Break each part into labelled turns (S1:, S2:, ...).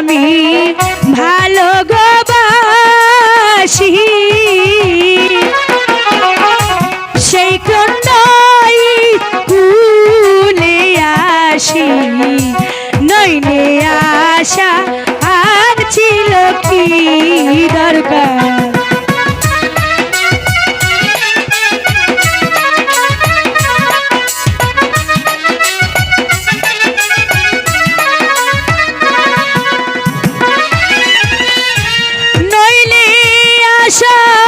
S1: আমি Yeah.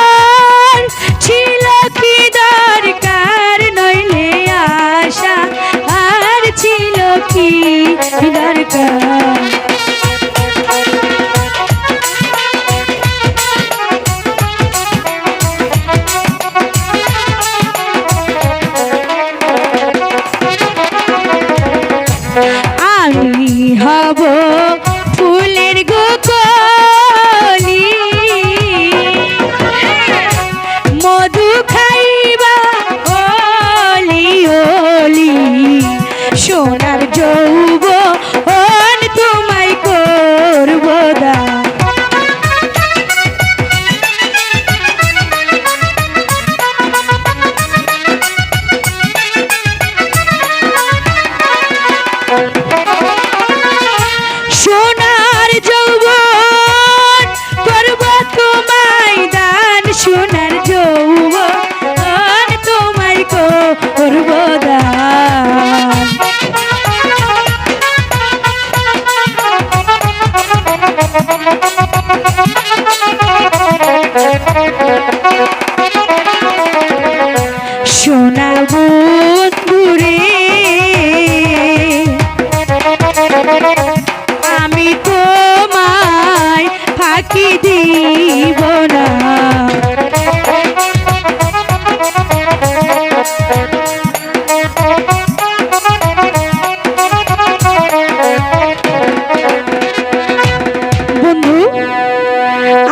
S1: সোনা বন্ধুরে আমি তোমায় ফাঁকি দিব।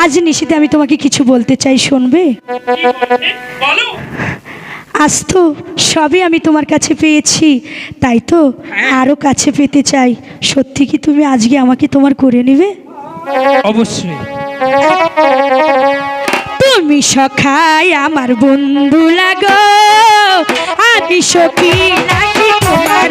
S1: আজ নিশিতে আমি তোমাকে কিছু বলতে চাই শুনবে? আজ তো সবই আমি তোমার কাছে পেয়েছি তাই তো হ্যাঁ। আরও কাছে পেতে চাই। সত্যি কি তুমি আজকে আমাকে তোমার করে নেবে?
S2: অবশ্যই।
S1: তুমি সখাই আমার বন্ধু লাগো আমি সখী নাকি তোমার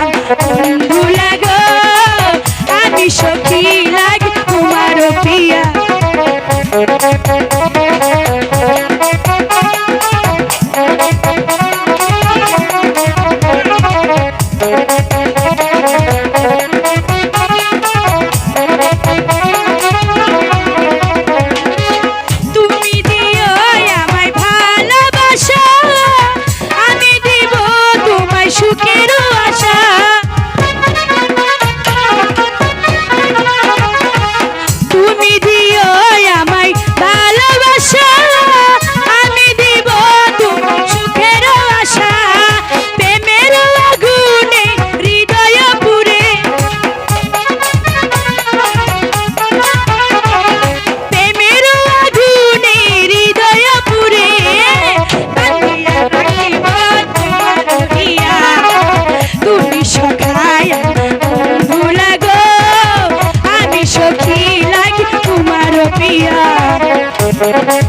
S1: Thank you.